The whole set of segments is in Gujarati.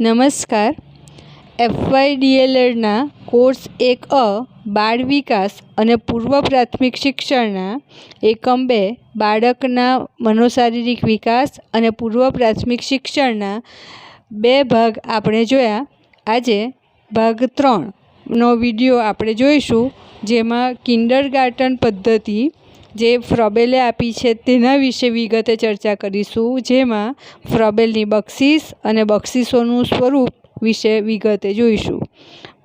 નમસ્કાર. એફવાયડીએલએડના કોર્સ એક અ, બાળ વિકાસ અને પૂર્વ પ્રાથમિક શિક્ષણના એકમ બે, બાળકના મનોશારીરિક વિકાસ અને પૂર્વ પ્રાથમિક શિક્ષણના બે ભાગ આપણે જોયા. આજે ભાગ ત્રણનો વીડિયો આપણે જોઈશું, જેમાં કિન્ડર ગાર્ટન પદ્ધતિ જે ફ્રોબેલે આપી છે તેના વિશે વિગતે ચર્ચા કરીશું, જેમાં ફ્રોબેલની બક્ષિસ અને બક્ષિસોનું સ્વરૂપ વિશે વિગતે જોઈશું.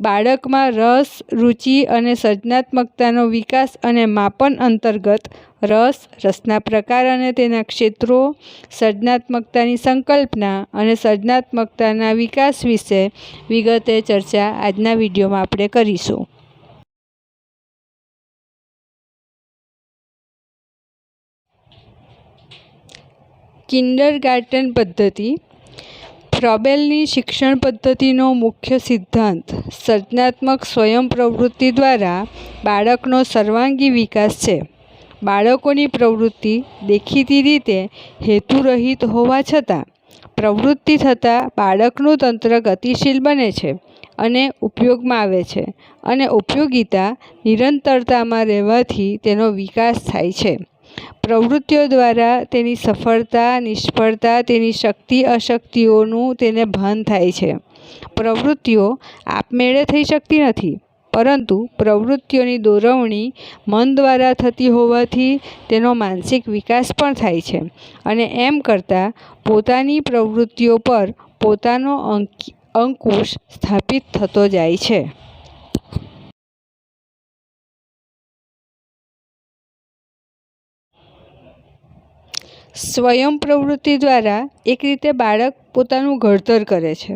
બાળકમાં રસ, રુચિ અને સર્જનાત્મકતાનો વિકાસ અને માપન અંતર્ગત રસ, રસના પ્રકાર અને તેના ક્ષેત્રો, સર્જનાત્મકતાની સંકલ્પના અને સર્જનાત્મકતાના વિકાસ વિશે વિગતે ચર્ચા આજના વિડીયોમાં આપણે કરીશું. કિન્ડર ગાર્ટન પદ્ધતિ ફ્રોબેલની શિક્ષણ પદ્ધતિનો મુખ્ય સિદ્ધાંત, સર્જનાત્મક સ્વયં પ્રવૃત્તિ દ્વારા બાળકનો સર્વાંગી વિકાસ છે. બાળકોની પ્રવૃત્તિ દેખીતી રીતે હેતુરહિત હોવા છતાં, પ્રવૃત્તિ થતાં બાળકનું તંત્ર ગતિશીલ બને છે અને ઉપયોગમાં આવે છે અને ઉપયોગિતા નિરંતરતામાં રહેવાથી તેનો વિકાસ થાય છે. પ્રવૃત્તિઓ દ્વારા તેની સફળતા, નિષ્ફળતા, તેની શક્તિ, અશક્તિઓનું તેને ભાન થાય છે. પ્રવૃત્તિઓ આપમેળે થઈ શકતી નથી, પરંતુ પ્રવૃત્તિઓની દોરવણી મન દ્વારા થતી હોવાથી તેનો માનસિક વિકાસ પણ થાય છે અને એમ કરતાં પોતાની પ્રવૃત્તિઓ પર પોતાનો અંકુશ સ્થાપિત થતો જાય છે. સ્વયં પ્રવૃત્તિ દ્વારા એક રીતે બાળક પોતાનું ઘડતર કરે છે.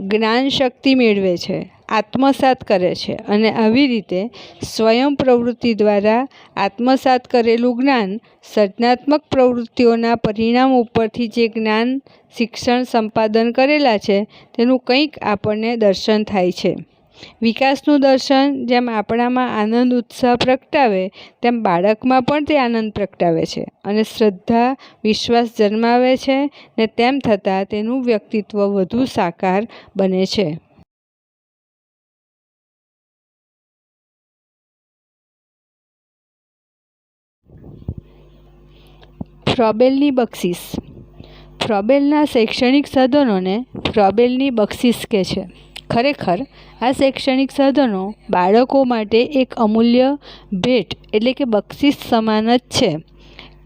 જ્ઞાન શક્તિ મેળવે છે, આત્મસાત કરે છે અને આવી રીતે સ્વયં પ્રવૃત્તિ દ્વારા આત્મસાત કરેલું જ્ઞાન સર્જનાત્મક પ્રવૃત્તિઓના પરિણામ ઉપરથી જે જ્ઞાન શિક્ષણ સંપાદન કરેલા છે, તેનું કંઈક આપણને દર્શન થાય છે. વિકાસનું દર્શન જેમ આપણામાં આનંદ, ઉત્સાહ પ્રગટાવે, તેમ બાળકમાં પણ તે આનંદ પ્રગટાવે છે. અને શ્રદ્ધા, વિશ્વાસ જન્માવે છે ને તેમ થતાં તેનું વ્યક્તિત્વ વધુ સાકાર બને છે. ફ્રોબેલની બક્ષિસ. ફ્રોબેલના શૈક્ષણિક સાધનોને ફ્રોબેલની બક્ષિસ કહે છે. ખરેખર આ શૈક્ષણિક સાધનો બાળકો માટે એક અમૂલ્ય ભેટ એટલે કે બક્ષિસ સમાન જ છે.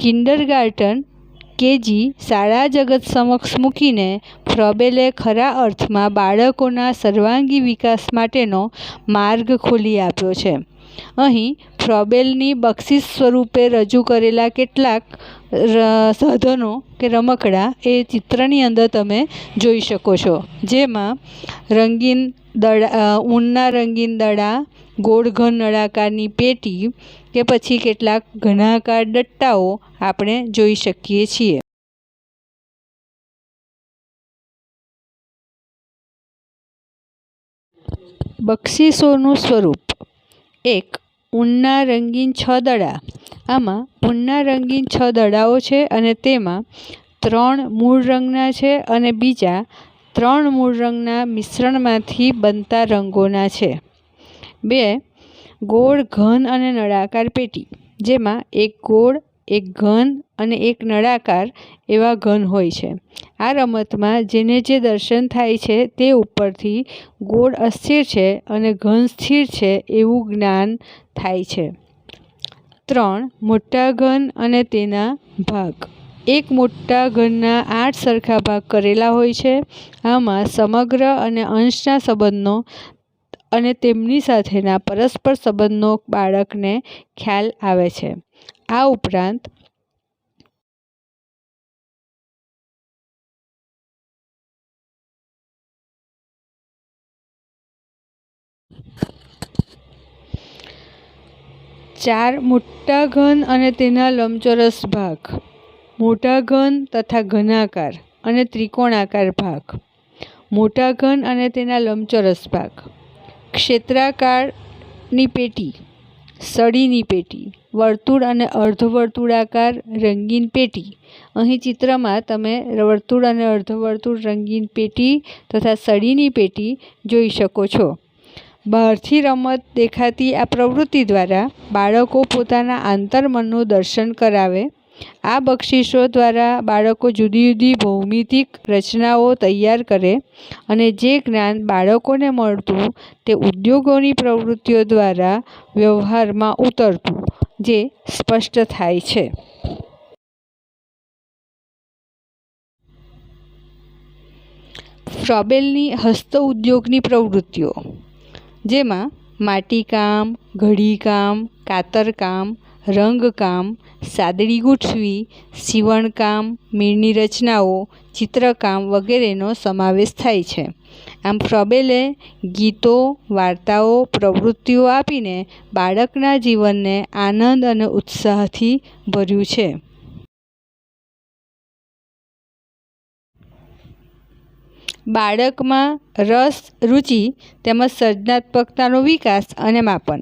કિન્ડરગાર્ટન કેજી શાળા જગત સમક્ષ મૂકીને ફ્રોબેલે ખરા અર્થમાં બાળકોના સર્વાંગી વિકાસ માટેનો માર્ગ ખોલી આપ્યો છે. અહીં ફ્રોબેલની બક્ષિસ સ્વરૂપે રજૂ કરેલા કેટલાક સાધનો કે રમકડાં એ ચિત્રની અંદર તમે જોઈ શકો છો. જેમાં રંગીન દડા ઊનના રંગીન દડા ગોળ ઘન નળાકારની પેટી કે પછી કેટલાક ઘનાકાર ડટ્ટાઓ આપણે જોઈ શકીએ છીએ. બક્ષિસોનું સ્વરૂપ. એક ઊનના રંગીન છ દડા. આમાં ઊનના રંગીન છ દડાઓ છે અને તેમાં ત્રણ મૂળ રંગના છે અને બીજા ત્રણ મૂળ રંગના મિશ્રણમાંથી બનતા રંગોના છે. બે, ગોળ ઘન અને નળાકાર પેટી, જેમાં એક ગોળ એક ઘન અને એક નળાકાર એવા ઘન હોય છે. આ રમતમાં જેને જે દર્શન થાય છે તે ઉપરથી ગોળ અસ્થિર છે અને ઘન સ્થિર છે એવું જ્ઞાન થાય છે. ત્રણ, મોટા ઘન અને તેના ભાગ. એક મોટા ઘનના આઠ સરખા ભાગ કરેલા હોય છે. આમાં સમગ્ર અને અંશના સંબંધનો અને તેમની સાથેના પરસ્પર સંબંધનો બાળકને ખ્યાલ આવે છે. આ ઉપરાંત ચાર મોટા ઘન અને તેના લંબચોરસ ભાગ. મોટા ઘન તથા ઘનાકાર અને ત્રિકોણાકાર ભાગ. મોટા ઘન અને તેના લંબચોરસ ભાગ. ક્ષેત્રાકારની પેટી. સળીની પેટી, વર્તુળ અને અર્ધવર્તુળાકાર રંગીન પેટી. અહીં ચિત્રમાં તમે વર્તુળ અને અર્ધવર્તુળ રંગીન પેટી તથા સળીની પેટી જોઈ શકો છો. બહારથી રમત દેખાતી આ પ્રવૃત્તિ દ્વારા બાળકો પોતાના આંતરમનનું દર્શન કરાવે આ બક્ષિસો દ્વારા બાળકો જુદી જુદી ભૌમિતિક રચનાઓ તૈયાર કરે અને જે જ્ઞાન બાળકોને મળતું તે ઉદ્યોગોની પ્રવૃત્તિઓ દ્વારા વ્યવહારમાં ઉતરતું, જે સ્પષ્ટ થાય છે. ફ્રોબેલની હસ્ત ઉદ્યોગની પ્રવૃત્તિઓ, જેમાં માટીકામ, ઘડીકામ, કાતરકામ રંગકામ, સાદડી ગૂંથવી, સીવણકામ, મીણની રચનાઓ, ચિત્રકામ વગેરેનો સમાવેશ થાય છે. આમ ફ્રોબેલે ગીતો, વાર્તાઓ, પ્રવૃત્તિઓ આપીને બાળકના જીવનને આનંદ અને ઉત્સાહથી ભર્યું છે. બાળકમાં રસ, રુચિ તેમજ સર્જનાત્મકતાનો વિકાસ અને માપન.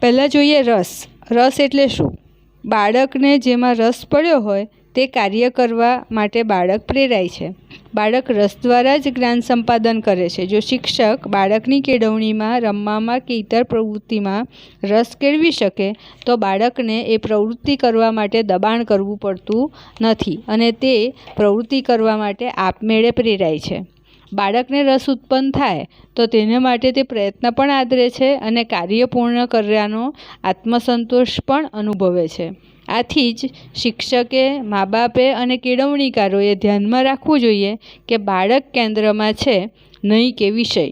પહેલાં જોઈએ રસ. રસ એટલે શું? બાળકને જેમાં રસ પડ્યો હોય તે કાર્ય કરવા માટે બાળક પ્રેરાય છે. બાળક રસ દ્વારા જ જ્ઞાન સંપાદન કરે છે. જો શિક્ષક બાળકની કેળવણીમાં, રમવામાં કે ઇતર પ્રવૃત્તિમાં રસ કેળવી શકે, તો બાળકને એ પ્રવૃત્તિ કરવા માટે દબાણ કરવું પડતું નથી અને તે પ્રવૃત્તિ કરવા માટે આપમેળે પ્રેરાય છે. બાળકને રસ ઉત્પન્ન થાય, તો તેને માટે તે પ્રયત્ન પણ આદરે છે અને કાર્ય પૂર્ણ કર્યાનો આત્મસંતોષ પણ અનુભવે છે. આથી જ શિક્ષકે મા બાપે અને કેળવણીકારોએ ધ્યાનમાં રાખવું જોઈએ કે બાળક કેન્દ્રમાં છે, નહીં કે વિષય.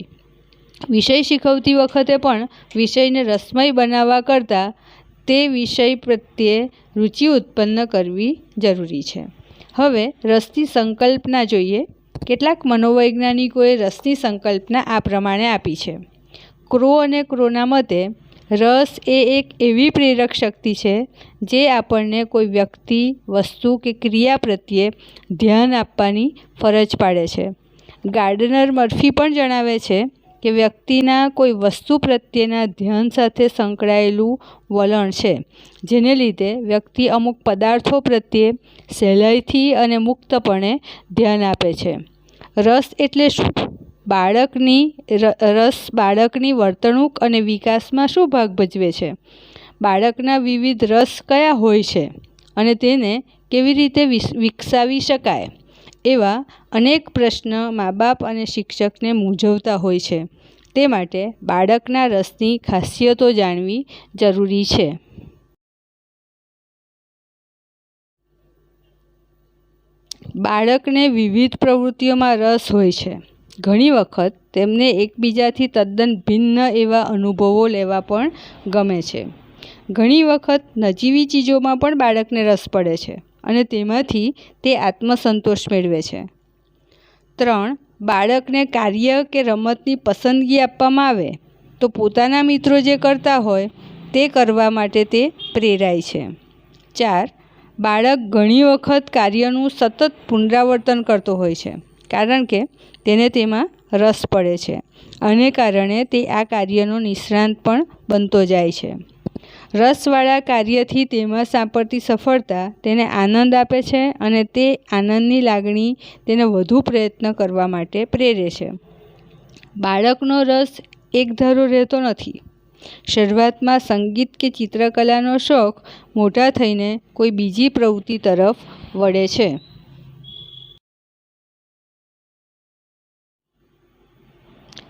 વિષય શીખવતી વખતે પણ વિષયને રસમય બનાવવા કરતાં તે વિષય પ્રત્યે રુચિ ઉત્પન્ન કરવી જરૂરી છે. હવે રસની સંકલ્પના જોઈએ. કેટલાક મનોવૈજ્ઞાનિકોએ રસની સંકલ્પના આ પ્રમાણે આપી છે. ક્રો અને ક્રોના મતે, રસ એ એક એવી પ્રેરક શક્તિ છે જે આપણને કોઈ વ્યક્તિ, વસ્તુ કે ક્રિયા પ્રત્યે ધ્યાન આપવાની ફરજ પાડે છે. ગાર્ડનર મર્ફી પણ જણાવે છે કે વ્યક્તિના કોઈ વસ્તુ પ્રત્યેના ધ્યાન સાથે સંકળાયેલું વલણ છે, જેને લીધે વ્યક્તિ અમુક પદાર્થો પ્રત્યે સહેલાઈથી અને મુક્તપણે ધ્યાન આપે છે. રસ એટલે શું? બાળકની રસ બાળકની વર્તણૂક અને વિકાસમાં શું ભાગ ભજવે છે? બાળકના વિવિધ રસ કયા હોય છે અને તેને કેવી રીતે વિકસાવી શકાય? એવા અનેક પ્રશ્ન મા બાપ અને શિક્ષકને મૂંઝવતા હોય છે. તે માટે બાળકના રસની ખાસિયતો જાણવી જરૂરી છે. બાળકને વિવિધ પ્રવૃત્તિઓમાં રસ હોય છે. ઘણી વખત તેમને એકબીજાથી તદ્દન ભિન્ન એવા અનુભવો લેવા પણ ગમે છે. ઘણી વખત નજીવી ચીજોમાં પણ બાળકને રસ પડે છે. અને તેમાંથી તે આત્મસંતોષ મેળવે છે. ત્રણ, બાળકને કાર્ય કે રમતની પસંદગી આપવામાં આવે તો પોતાના મિત્રો જે કરતા હોય તે કરવા માટે તે પ્રેરાય છે. ચાર, બાળક ઘણી વખત કાર્યનું સતત પુનરાવર્તન કરતો હોય છે, કારણ કે તેને તેમાં રસ પડે છે અને કારણે તે આ કાર્યનો નિષ્ણાંત પણ બનતો જાય છે. રસવાળા કાર્યથી તેમાં સાંપડતી સફળતા તેને આનંદ આપે છે અને તે આનંદની લાગણી તેને વધુ પ્રયત્ન કરવા માટે પ્રેરે છે. બાળકનો રસ એકધારો રહેતો નથી. શરૂઆતમાં સંગીત કે ચિત્રકલાનો શોખ મોટા થઈને કોઈ બીજી પ્રવૃત્તિ તરફ વળે છે.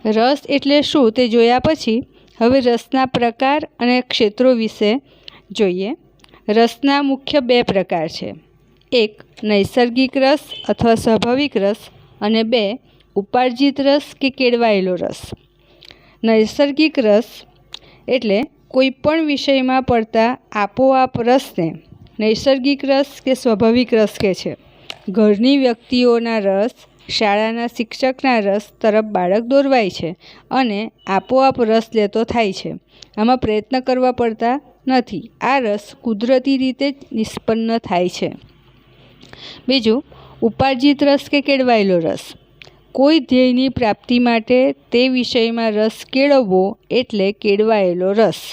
રસ એટલે શું તે જોયા પછી હવે રસના પ્રકાર અને ક્ષેત્રો વિશે જોઈએ. રસના મુખ્ય બે પ્રકાર છે. એક, નૈસર્ગિક રસ અથવા સ્વાભાવિક રસ અને બે, ઉપાર્જિત રસ કે કેળવાયેલો રસ. નૈસર્ગિક રસ એટલે કોઈ પણ વિષયમાં પડતા આપોઆપ રસને નૈસર્ગિક રસ કે સ્વાભાવિક રસ કે છે. ઘરની વ્યક્તિઓના રસ શાળાના શિક્ષકના રસ તરફ બાળક દોરવાય છે અને આપોઆપ રસ લેતો થાય છે. આમાં પ્રયત્ન કરવા પડતા નથી. આ રસ કુદરતી રીતે જ નિષ્પન્ન થાય છે. બીજું, ઉપાર્જિત રસ કે કેળવાયેલો રસ? કોઈ ધ્યેયની પ્રાપ્તિ માટે તે વિષયમાં રસ કેળવવો એટલે કેળવાયેલો રસ.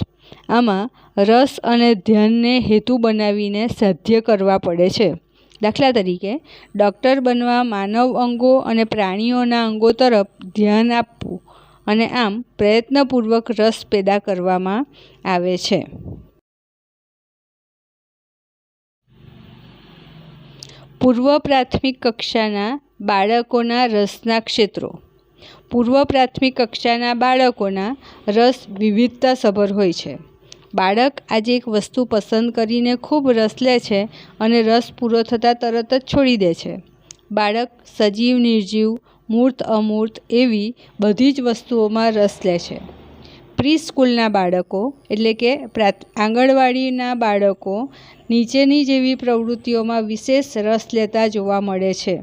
આમાં રસ અને ધ્યાનને હેતુ બનાવીને સાધ્ય કરવા પડે છે. દાખલા તરીકે ડૉક્ટર બનવા માનવ અંગો અને પ્રાણીઓના અંગો તરફ ધ્યાન આપવું અને આમ પ્રયત્નપૂર્વક રસ પેદા કરવામાં આવે છે. પૂર્વ પ્રાથમિક કક્ષાના બાળકોના રસના ક્ષેત્રો. પૂર્વ પ્રાથમિક કક્ષાના બાળકોના રસ વિવિધતાસભર હોય છે. બાળક આજે એક વસ્તુ પસંદ કરીને ખૂબ રસ લે છે અને રસ પૂરો થતાં તરત જ છોડી દે છે. બાળક સજીવ, નિર્જીવ, મૂર્ત, અમૂર્ત એવી બધી જ વસ્તુઓમાં રસ લે છે. પ્રી સ્કૂલના બાળકો એટલે કે આંગણવાડીના બાળકો નીચેની જેવી પ્રવૃત્તિઓમાં વિશેષ રસ લેતા જોવા મળે છે.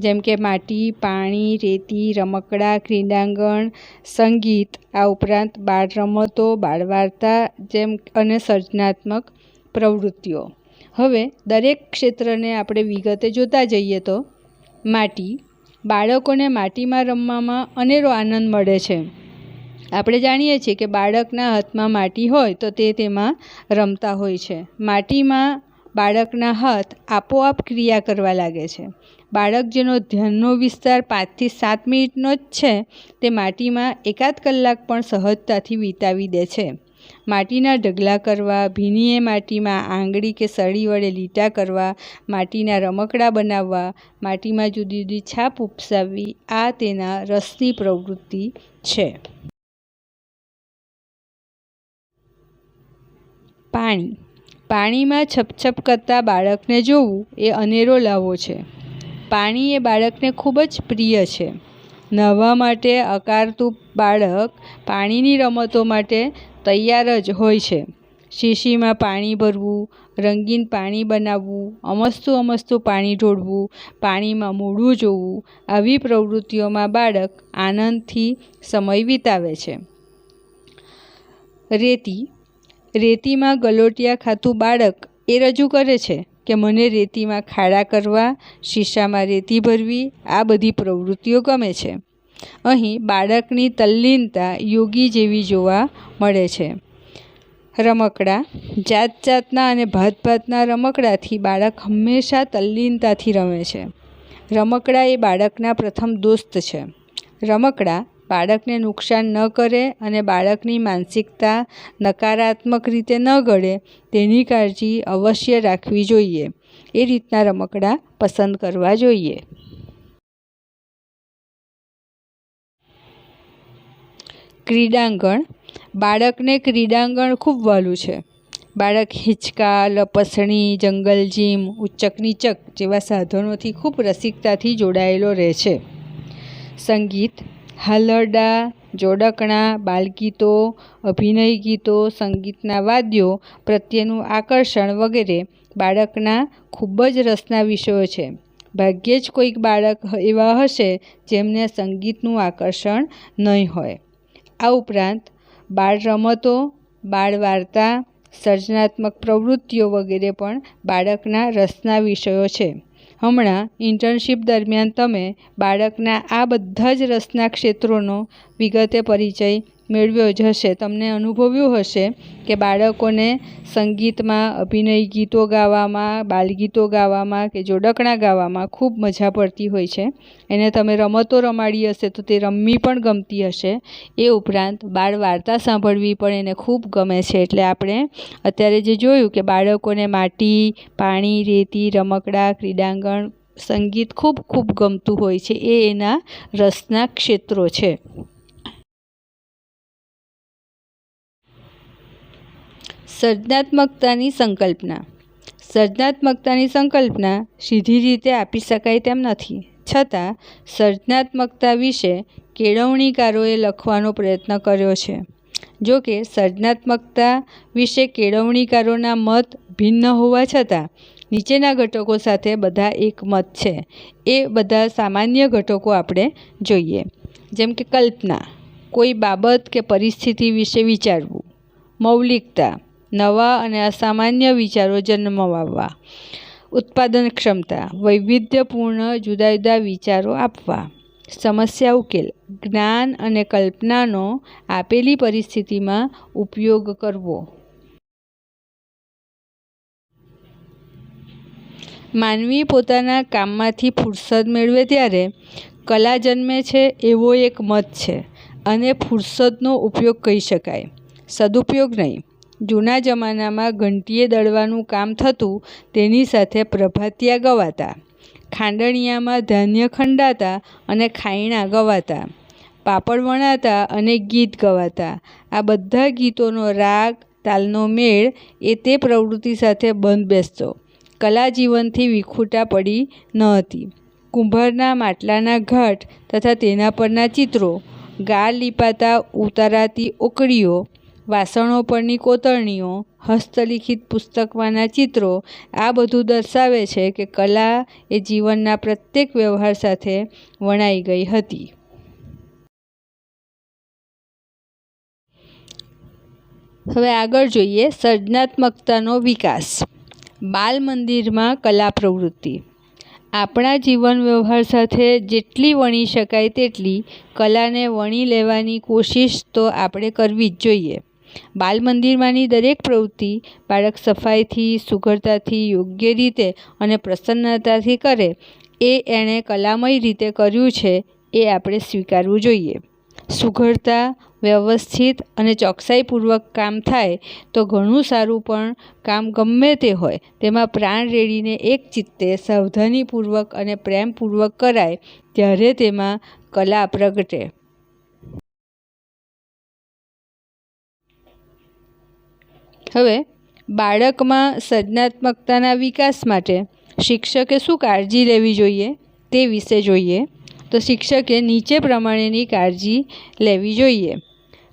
જેમ કે માટી, પાણી, રેતી, રમકડાં, ક્રીડાંગણ, સંગીત, આ ઉપરાંત બાળ રમતો, બાળ વાર્તા જેમ અને સર્જનાત્મક પ્રવૃત્તિઓ. હવે દરેક ક્ષેત્રને આપણે વિગતે જોતા જઈએ તો, માટી, બાળકોને માટીમાં રમવામાં અનેરો આનંદ મળે છે. આપણે જાણીએ છીએ કે બાળકના હાથમાં માટી હોય તો તે તેમાં રમતા હોય છે. માટીમાં બાળકના હાથ આપોઆપ ક્રિયા કરવા લાગે છે. બાળક જેનો ધ્યાનનો વિસ્તાર પાંચથી સાત મિનિટનો જ છે, તે માટીમાં એકાદ કલાક પણ સહજતાથી વિતાવી દે છે. માટીના ઢગલા કરવા, ભીનીએ માટીમાં આંગળી કે સળી વડે લીટા કરવા, માટીના રમકડા બનાવવા, માટીમાં જુદી જુદી છાપ ઉપસાવવી આ તેના રસની પ્રવૃત્તિ છે. પાણી પાણીમાં છપછપ કરતા બાળકને જોવું એ અનેરો લાવો છે. પાણી એ બાળકને ખૂબ જ પ્રિય છે. નહાવા માટે અકારતું બાળક પાણીની રમતો માટે તૈયાર જ હોય છે. શીશીમાં પાણી ભરવું, રંગીન પાણી બનાવવું, અમસ્તું અમસ્તું પાણી ઢોળવું, પાણીમાં મોઢું જોવું, આવી પ્રવૃત્તિઓમાં બાળક આનંદથી સમય વિતાવે છે. રેતી રેતીમાં ગલોટિયા ખાતું બાળક એ રજૂ કરે છે કે મને રેતીમાં ખાડા કરવા, શીશામાં રેતી ભરવી, આ બધી પ્રવૃત્તિઓ ગમે છે. અહીં બાળકની તલ્લીનતા યોગી જેવી જોવા મળે છે. રમકડા જાત જાતના અને ભાત ભાતના રમકડાથી બાળક હંમેશા તલ્લીનતાથી રમે છે. રમકડા એ બાળકના પ્રથમ દોસ્ત છે. રમકડાં બાળકને નુકસાન ન કરે અને બાળકની માનસિકતા નકારાત્મક રીતે ન ઘડે તેની કાળજી અવશ્ય રાખવી જોઈએ. એ રીતના રમકડાં પસંદ કરવા જોઈએ. ક્રીડાંગણ. બાળકને ક્રીડાંગણ ખૂબ વહાલું છે. બાળક હિંચકા, લપસણી, જંગલ જીમ ઉચ્ચક નીચક જેવા સાધનોથી ખૂબ રસિકતાથી જોડાયેલો રહે છે. સંગીત. હાલરડા, જોડકણા, બાલગીતો, અભિનય ગીતો, સંગીતના વાદ્યો પ્રત્યેનું આકર્ષણ વગેરે બાળકના ખૂબ જ રસના વિષયો છે. ભાગ્યે જ કોઈક બાળક એવા હશે જેમને સંગીતનું આકર્ષણ નહીં હોય. આ ઉપરાંત બાળ રમતો, બાળ વાર્તા, સર્જનાત્મક પ્રવૃત્તિઓ વગેરે પણ બાળકના રસના વિષયો છે. હમણાં ઇન્ટર્નશીપ દરમિયાન તમે બાળકના આ બધા જ રસના ક્ષેત્રોનો વિગતે પરિચય મેળવ્યો જ હશે. તમને અનુભવ્યું હશે કે બાળકોને સંગીતમાં, અભિનય ગીતો ગાવામાં, બાલગીતો ગાવામાં કે જોડકણા ગાવામાં ખૂબ મજા પડતી હોય છે. એને તમે રમતો રમાડી હશે તો તે રમવી પણ ગમતી હશે. એ ઉપરાંત બાળ વાર્તા સાંભળવી પણ એને ખૂબ ગમે છે. એટલે આપણે અત્યારે જે જોયું કે બાળકોને માટી, પાણી, રેતી, રમકડાં, ક્રીડાંગણ, સંગીત ખૂબ ખૂબ ગમતું હોય છે. એ એના રસના ક્ષેત્રો છે. સર્જનાત્મકતાની સંકલ્પના. સર્જનાત્મકતાની સંકલ્પના સીધી રીતે આપી શકાય તેમ નથી. છતાં, સર્જનાત્મકતા વિશે કેળવણીકારોએ લખવાનો પ્રયત્ન કર્યો છે. જો કે, સર્જનાત્મકતા વિશે કેળવણીકારોના મત ભિન્ન હોવા છતાં, નીચેના ઘટકો સાથે બધા એક મત છે. એ બધા સામાન્ય ઘટકો આપણે જોઈએ. જેમ કે કલ્પના, કોઈ બાબત કે પરિસ્થિતિ વિશે વિચારવું, મૌલિકતા નવા અને અસામાન્ય વિચારો જન્મવાવવા. ઉત્પાદન ક્ષમતા, વૈવિધ્યપૂર્ણ જુદા જુદા વિચારો આપવા. સમસ્યા ઉકેલ, જ્ઞાન અને કલ્પનાનો આપેલી પરિસ્થિતિમાં ઉપયોગ કરવો. માનવી પોતાના કામમાંથી ફુરસદ મેળવે ત્યારે, કલા જન્મે છે એવો એક મત છે, અને ફુરસદનો ઉપયોગ કહી શકાય. સદુપયોગ નહીં. જૂના જમાનામાં ઘંટીએ દળવાનું કામ થતું તેની સાથે પ્રભાતિયા ગવાતા, ખાંડણિયામાં ધાન્ય ખંડાતા અને ખાયણા ગવાતા, પાપડ વણાતા અને ગીત ગવાતા. આ બધા ગીતોનો રાગ, તાલનો મેળ એ તે પ્રવૃત્તિ સાથે બંધ બેસતો. કલા જીવનથી વિખૂટા પડી ન હતી. કુંભારના માટલાના ઘાટ તથા તેના પરના ચિત્રો ગાળ લીપાતા ઉતારાતી ઓકળીઓ વાસણો પરની કોતરણીઓ, હસ્તલિખિત પુસ્તકમાંના ચિત્રો, આ બધું દર્શાવે છે કે કલા એ જીવનના પ્રત્યેક વ્યવહાર સાથે વણાઈ ગઈ હતી. હવે આગળ જોઈએ સર્જનાત્મકતાનો વિકાસ. બાલ મંદિરમાં કલા પ્રવૃત્તિ. આપણા જીવન વ્યવહાર સાથે જેટલી વણી શકાય તેટલી કલાને વણી લેવાની કોશિશ તો આપણે કરવી જ જોઈએ. બાલ મંદિરમાંની દરેક પ્રવૃત્તિ બાળક સફાઈથી, સુઘડતાથી, યોગ્ય રીતે અને પ્રસન્નતાથી કરે એ એણે કલામય રીતે કર્યું છે એ આપણે સ્વીકારવું જોઈએ. સુઘડતા, વ્યવસ્થિત અને ચોકસાઈપૂર્વક કામ થાય તો ઘણું સારું પણ કામ ગમે તે હોય તેમાં પ્રાણ રેડીને એક ચિત્તે સાવધાનીપૂર્વક અને પ્રેમપૂર્વક કરાય ત્યારે તેમાં કલા પ્રગટે. હવે બાળકમાં સર્જનાત્મકતાના વિકાસ માટે શિક્ષકે શું કાળજી લેવી જોઈએ તે વિશે જોઈએ. તો શિક્ષકે નીચે પ્રમાણેની કાળજી લેવી જોઈએ.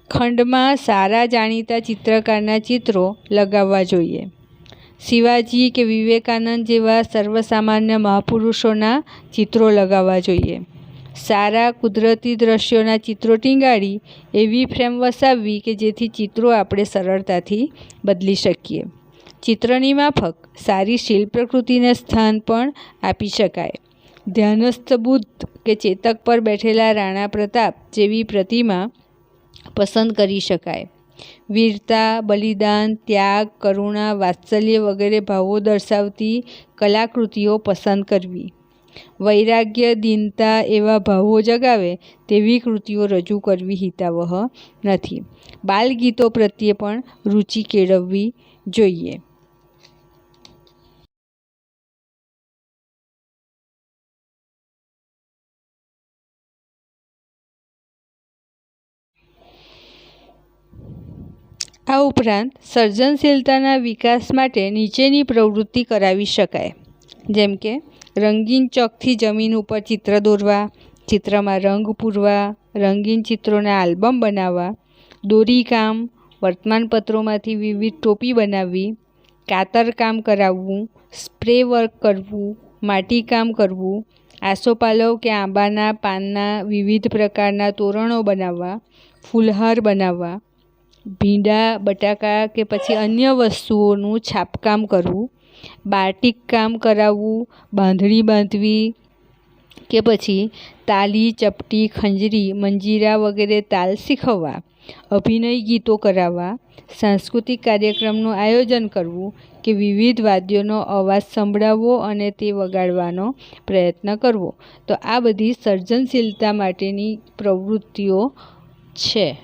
ખંડમાં સારા જાણીતા ચિત્રકારના ચિત્રો લગાવવા જોઈએ. શિવાજી કે વિવેકાનંદ જેવા સર્વસામાન્ય મહાપુરુષોના ચિત્રો લગાવવા જોઈએ. સારા કુદરતી દ્રશ્યોના ચિત્રો ટીંગાડી, એવી ફ્રેમ વસાવવી કે જેથી ચિત્રો આપણે સરળતાથી બદલી શકીએ. ચિત્રની માફક સારી શિલ્પ પ્રકૃતિને સ્થાન પણ આપી શકાય. ધ્યાનસ્થ બુદ્ધ કે ચેતક પર બેઠેલા રાણા પ્રતાપ જેવી પ્રતિમા પસંદ કરી શકાય. વીરતા, બલિદાન, ત્યાગ, કરુણા, વાત્સલ્ય વગેરે ભાવો દર્શાવતી કલાકૃતિઓ પસંદ કરવી. વૈરાગ્ય દીનતા એવા ભાવો જગાવે તેવી કૃતિઓ રજૂ કરવી હિતાવહ નથી. બાલગીતો પ્રત્યે પણ રુચિ કેળવવી જોઈએ. આ ઉપરાંત સર્જનશીલતાના વિકાસ માટે નીચેની પ્રવૃત્તિ કરાવી શકાય. જેમ કે રંગીન ચોકથી જમીન ઉપર ચિત્ર દોરવા, ચિત્રમાં રંગ પૂરવા, રંગીન ચિત્રોના આલ્બમ બનાવવા દોરીકામ વર્તમાનપત્રોમાંથી વિવિધ ટોપી બનાવવી કાતરકામ કરાવવું, સ્પ્રે વર્ક કરવું માટીકામ કરવું આસોપાલવ કે આંબાના પાનના વિવિધ પ્રકારના તોરણો બનાવવા, ફૂલહાર બનાવવા, ભીંડા, બટાકા કે પછી અન્ય વસ્તુઓનું છાપકામ કરવું બાટિક કામ કરાવવું, બાંધણી બાંધવી કે પછી તાલી, ચપટી, ખંજરી, મંજીરા વગેરે તાલ શીખવવા, અભિનય ગીતો કરાવવા, સાંસ્કૃતિક કાર્યક્રમનું આયોજન કરવું કે વિવિધ વાદ્યોનો અવાજ સંભળાવવો અને તે વગાડવાનો પ્રયત્ન કરવો. તો આ બધી સર્જનશીલતા માટેની પ્રવૃત્તિઓ છે.